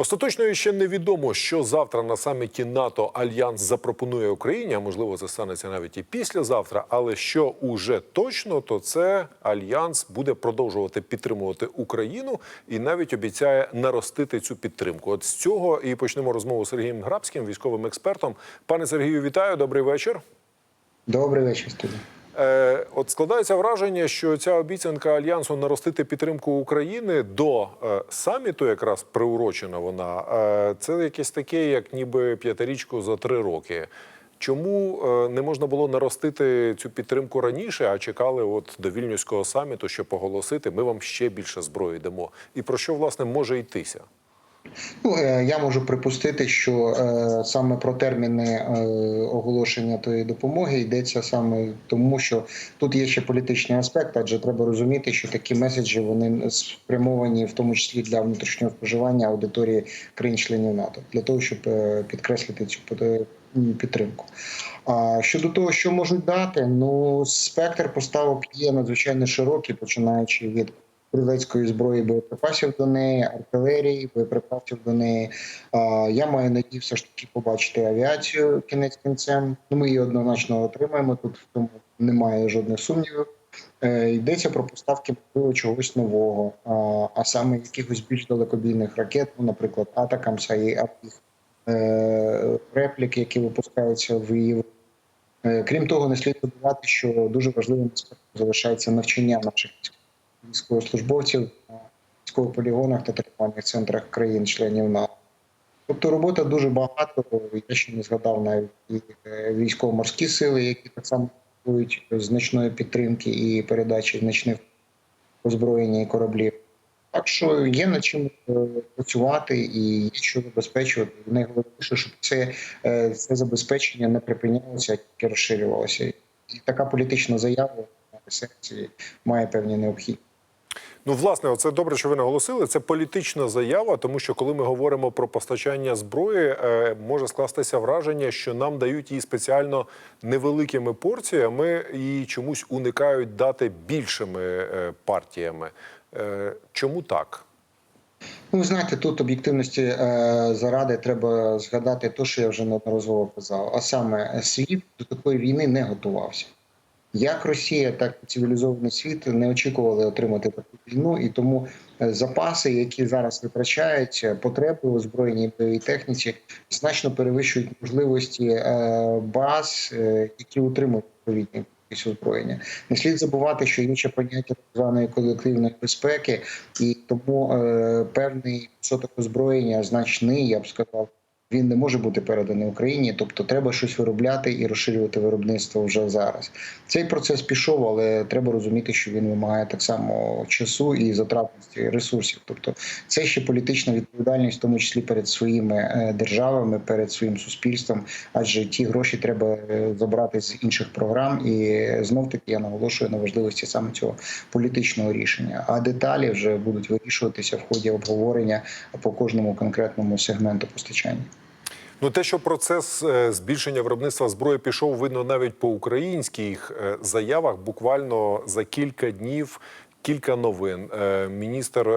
Остаточно ще невідомо, що завтра на саміті НАТО Альянс запропонує Україні. А можливо, це станеться навіть і післязавтра. Але що уже точно, то це Альянс буде продовжувати підтримувати Україну і навіть обіцяє наростити цю підтримку. От з цього і почнемо розмову з Сергієм Грабським, військовим експертом. Пане Сергію, вітаю. Добрий вечір. Добрий вечір, студія. От складається враження, що ця обіцянка альянсу наростити підтримку України до е, саміту, якраз приурочена вона. Е, це якесь таке, як ніби п'ятирічку за три роки. Чому е, не можна було наростити цю підтримку раніше, а чекали от до вільнюського саміту, щоб оголосити, ми вам ще більше зброї дамо. І про що власне може йтися? Ну, е, я можу припустити, що е, саме про терміни е, оголошення тої допомоги йдеться саме тому, що тут є ще політичний аспект, адже треба розуміти, що такі меседжі вони спрямовані в тому числі для внутрішнього споживання аудиторії країн-членів НАТО, для того, щоб підкреслити цю під- підтримку. А щодо того, що можуть дати, ну спектр поставок є надзвичайно широкий, починаючи від стрілецької зброї боєприпасів до неї, артилерії, боєприпасів до неї. Я маю надію все ж таки побачити авіацію кінець кінцем. Ну, Ми її однозначно отримаємо. Тут в тому немає жодних сумнівів. Е, Йдеться про поставки можливо чогось нового, а, саме якихось більш далекобійних ракет, ну, наприклад, Атакамса і Атіх, е, реплік, які випускаються в Європі. Е, Крім того, не слід забувати, що дуже важливим залишається навчання наших військовослужбовців на військових полігонах та тренувальних центрах країн-членів НАТО. Тобто робота дуже багато. Я ще не згадав навіть і е, військово-морські сили, які так само потребують значної підтримки і передачі значних озброєння і кораблів. Так що є над чим е, працювати і є що забезпечувати. Найголовніше, щоб це, е, це забезпечення не припинялося, а тільки розширювалося. І така політична заява на сесії має певні необхідності. Ну, власне, це добре, що ви наголосили. Це політична заява, тому що коли ми говоримо про постачання зброї, е, може скластися враження, що нам дають її спеціально невеликими порціями і чомусь уникають дати більшими е, партіями. Е, Чому так? Ну, знаєте, тут об'єктивності е, заради треба згадати те, що я вже неодноразово казав. А саме світ до такої війни не готувався. Як Росія, так і цивілізований світ не очікували отримати таку війну, і тому е, запаси, які зараз витрачаються, потреби у озброєній бойовій техніці, значно перевищують можливості е, баз, е, які утримують відповідні озброєння. Не слід забувати, що ще поняття так званої колективної безпеки, і тому е, певний відсоток озброєння значний, я б сказав. Він не може бути переданий Україні, тобто треба щось виробляти і розширювати виробництво вже зараз. Цей процес пішов, але треба розуміти, що він вимагає так само часу і затратності ресурсів. Тобто, це ще політична відповідальність, в тому числі перед своїми е, державами, перед своїм суспільством, адже ті гроші треба е, забрати з інших програм. І знов таки я наголошую на важливості саме цього політичного рішення. А деталі вже будуть вирішуватися в ході обговорення по кожному конкретному сегменту постачання. Ну, те, що процес е, збільшення виробництва зброї пішов, видно навіть по українських е, заявах. Буквально за кілька днів кілька новин. Е, Міністр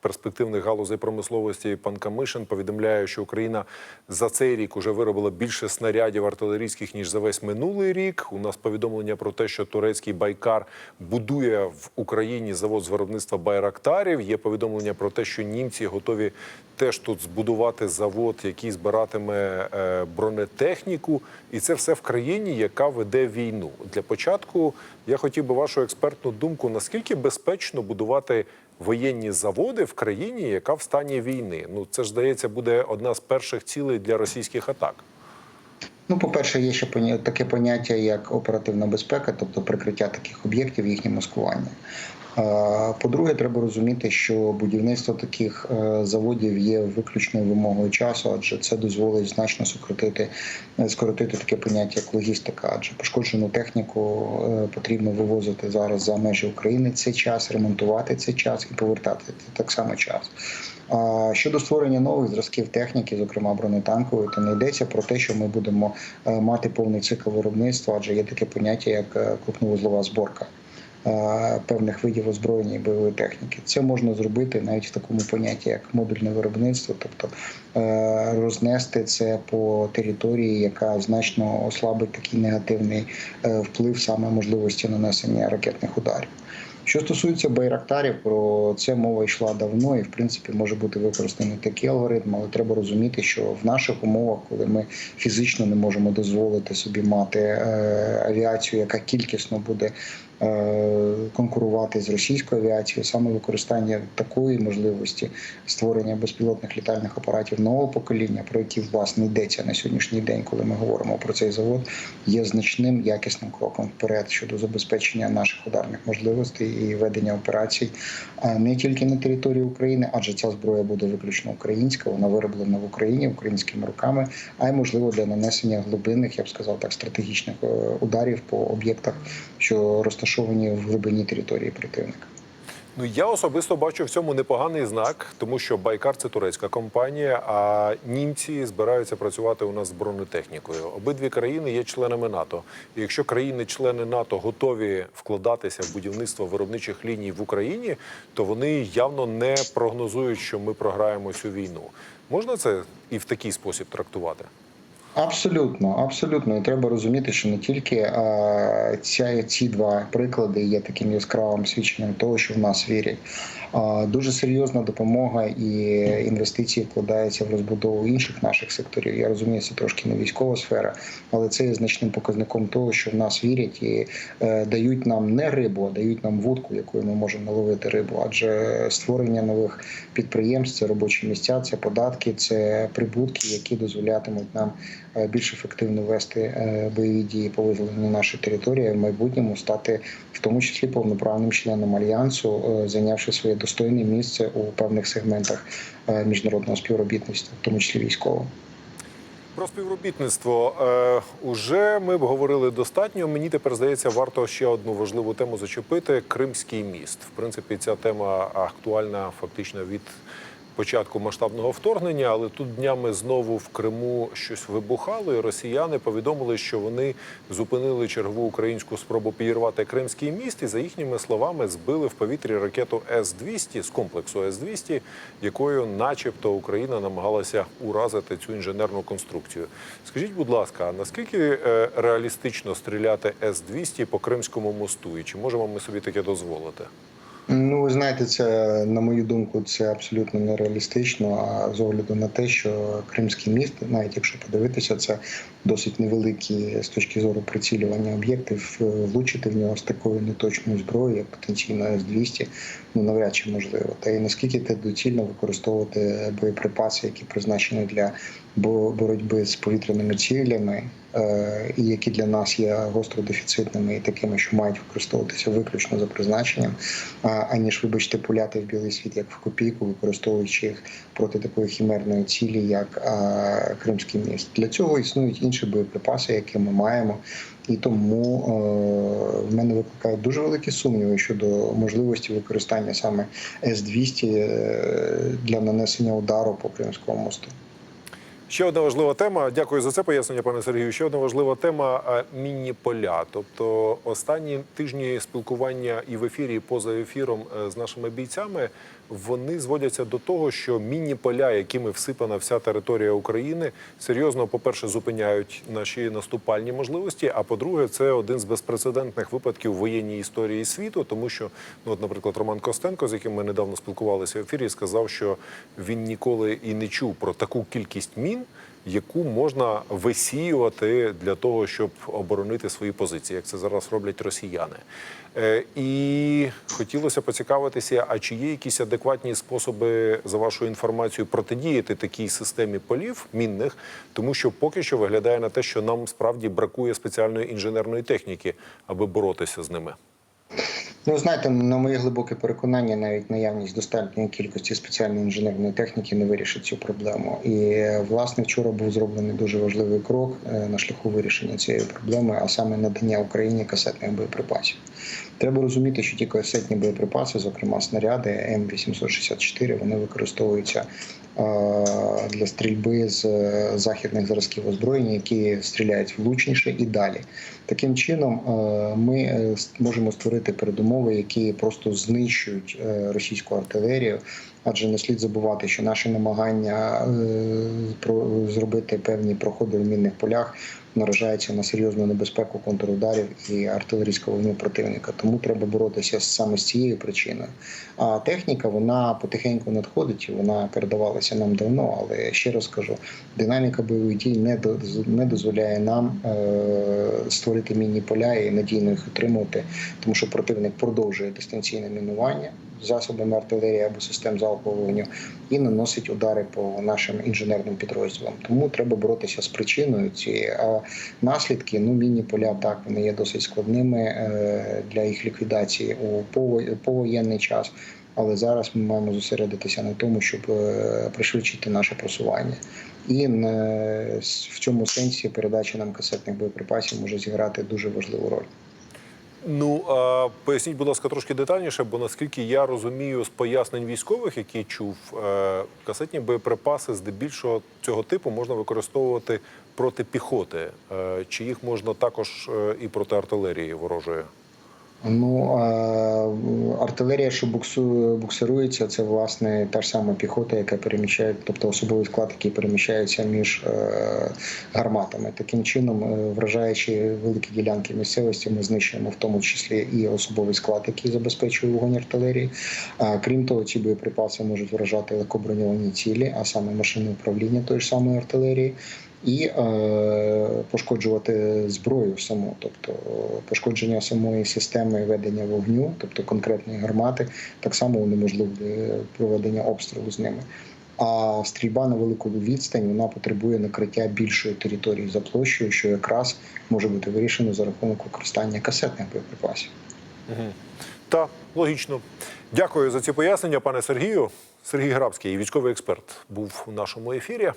перспективних галузей промисловості пан Камишин повідомляє, що Україна за цей рік уже виробила більше снарядів артилерійських ніж за весь минулий рік. У нас повідомлення про те, що турецький байкар будує в Україні завод з виробництва байрактарів. Є повідомлення про те, що німці готові теж тут збудувати завод, який збиратиме е, бронетехніку, і це все в країні, яка веде війну. Для початку я хотів би вашу експертну думку: наскільки безпечно будувати воєнні заводи в країні, яка в стані війни? Ну це ж здається буде одна з перших цілей для російських атак. Ну, по-перше, є ще таке поняття, як оперативна безпека, тобто прикриття таких об'єктів, їхнє маскування. По-друге, треба розуміти, що будівництво таких е, заводів є виключною вимогою часу, адже це дозволить значно сократити е, скоротити таке поняття як логістика, адже пошкоджену техніку е, потрібно вивозити зараз за межі України цей час, ремонтувати цей час і повертати так само час. Щодо створення нових зразків техніки, зокрема бронетанкової, то не йдеться про те, що ми будемо мати повний цикл виробництва, адже є таке поняття як крупновузлова зборка. Певних видів озброєння і бойової техніки. Це можна зробити навіть в такому понятті, як модульне виробництво, тобто е, рознести це по території, яка значно ослабить такий негативний е, вплив саме можливості нанесення ракетних ударів. Що стосується байрактарів, про це мова йшла давно, і в принципі може бути використаний такий алгоритм, але треба розуміти, що в наших умовах, коли ми фізично не можемо дозволити собі мати е, авіацію, яка кількісно буде конкурувати з російською авіацією, саме використання такої можливості створення безпілотних літальних апаратів нового покоління, про які власне йдеться на сьогоднішній день, коли ми говоримо про цей завод, є значним якісним кроком вперед щодо забезпечення наших ударних можливостей і ведення операцій не тільки на території України, адже ця зброя буде виключно українська, вона вироблена в Україні українськими руками, а й можливо для нанесення глибинних, я б сказав так, стратегічних е, ударів по об'єктах, що розташовані в глибині території противника. Ну я особисто бачу в цьому непоганий знак, тому що Байкар це турецька компанія, а німці збираються працювати у нас з бронетехнікою. Обидві країни є членами НАТО. І якщо країни-члени НАТО готові вкладатися в будівництво виробничих ліній в Україні, то вони явно не прогнозують, що ми програємо цю війну. Можна це і в такий спосіб трактувати? Абсолютно, абсолютно. І треба розуміти, що не тільки а, ця, ці два приклади є таким яскравим свідченням того, що в нас вірять. А, дуже серйозна допомога і інвестиції вкладаються в розбудову інших наших секторів. Я розумію, це трошки не військова сфера, але це є значним показником того, що в нас вірять і е, дають нам не рибу, а дають нам вудку, якою ми можемо наловити рибу. Адже створення нових підприємств, це робочі місця, це податки, це прибутки, які дозволятимуть нам е, більш ефективно вести е, бойові дії по визволенню нашої території, в майбутньому стати в тому числі повноправним членом альянсу, е, зайнявши своє достойне місце у певних сегментах е, міжнародного співробітництва, в тому числі військового. Про співробітництво е, уже ми б говорили достатньо. Мені тепер здається, варто ще одну важливу тему зачепити: Кримський міст. В принципі, ця тема актуальна фактично від початку масштабного вторгнення, але тут днями знову в Криму щось вибухало, і росіяни повідомили, що вони зупинили чергову українську спробу підірвати Кримський міст, і за їхніми словами збили в повітрі ракету С-200 з комплексу С-200, якою, начебто, Україна намагалася уразити цю інженерну конструкцію. Скажіть, будь ласка, а наскільки е, реалістично стріляти С-200 по Кримському мосту, і чи можемо ми собі таке дозволити? Ну, ви знаєте, це на мою думку, це абсолютно нереалістично. А з огляду на те, що Кримський міст, навіть якщо подивитися, це досить невеликі з точки зору прицілювання об'єктів, влучити в нього з такою неточною зброєю, як потенційно С-200, ну навряд чи можливо. Та і наскільки це доцільно використовувати боєприпаси, які призначені для боротьби з повітряними цілями, е, які для нас є гостро дефіцитними і такими, що мають використовуватися виключно за призначенням, аніж, вибачте, пуляти в білий світ як в копійку, використовуючи їх проти такої хімерної цілі, як Кримський міст. Для цього існують інші боєприпаси, які ми маємо. І тому е, в мене викликають дуже великі сумніви щодо можливості використання саме С-200 е, для нанесення удару по Кримському мосту. Ще одна важлива тема. Дякую за це пояснення, пане Сергію. Ще одна важлива тема е, мінні поля. Тобто останні тижні спілкування і в ефірі, і поза ефіром е, з нашими бійцями вони зводяться до того, що мінні поля, якими всипана вся територія України, серйозно, по-перше, зупиняють наші наступальні можливості. А по-друге, це один з безпрецедентних випадків воєнній історії світу, тому що, ну от, наприклад, Роман Костенко, з яким ми недавно спілкувалися в ефірі, сказав, що він ніколи і не чув про таку кількість мін. Яку можна висіювати для того, щоб оборонити свої позиції, як це зараз роблять росіяни, Е, і хотілося поцікавитися, а чи є якісь адекватні способи за вашою інформацією протидіяти такій системі полів мінних, тому що поки що виглядає на те, що нам справді бракує спеціальної інженерної техніки, аби боротися з ними. Ну, знаєте, на моє глибоке переконання, навіть наявність достатньої кількості спеціальної інженерної техніки не вирішить цю проблему. І власне вчора був зроблений дуже важливий крок е, на шляху вирішення цієї проблеми, а саме надання Україні касетних боєприпасів. Треба розуміти, що ті касетні боєприпаси, зокрема снаряди М864, вони використовуються е, для стрільби з е, західних зразків озброєння, які стріляють влучніше і далі. Таким чином, е, ми е, можемо створити передумови, які просто знищують російську артилерію. Адже не слід забувати, що наші намагання зробити певні проходи в мінних полях наражаються на серйозну небезпеку контрударів і артилерійського вогню противника. Тому треба боротися саме з цією причиною. А техніка вона потихеньку надходить, вона передавалася нам давно. Але ще раз кажу, динаміка бойових дій не не дозволяє нам е, створити мінні поля і надійно їх утримувати, тому що противник продовжує дистанційне мінування засобами артилерії або систем залпового вогню і наносить удари по нашим інженерним підрозділам. Тому треба боротися з причиною цієї. А наслідки, ну мінні поля так вони є досить складними е, для їх ліквідації у повоєнний час. Але зараз ми маємо зосередитися на тому, щоб е, пришвидшити наше просування. І е, в цьому сенсі передача нам касетних боєприпасів може зіграти дуже важливу роль. Ну а поясніть, будь ласка, трошки детальніше, бо наскільки я розумію з пояснень військових, які чув, е, касетні боєприпаси здебільшого цього типу можна використовувати проти піхоти. Е, Чи їх можна також е, і проти артилерії ворожої? Ну артилерія, що буксує, буксирується, це власне та ж сама піхота, яка переміщає, тобто особовий склад, який переміщається між е, гарматами. Таким чином, е, вражаючи великі ділянки місцевості, ми знищуємо в тому числі і особовий склад, який забезпечує вогонь артилерії. Крім того, ці боєприпаси можуть вражати легкоброньовані цілі, а саме машини управління тої ж самої артилерії і е, пошкоджувати зброю саму, тобто пошкодження самої системи ведення вогню, тобто конкретної гармати, так само унеможливлює проведення обстрілу з ними. А стрільба на велику відстань вона потребує накриття більшої території за площею, що якраз може бути вирішено за рахунок використання касетних боєприпасів. Та логічно. Дякую за ці пояснення, пане Сергію. Сергій Грабський, військовий експерт, був у нашому ефірі.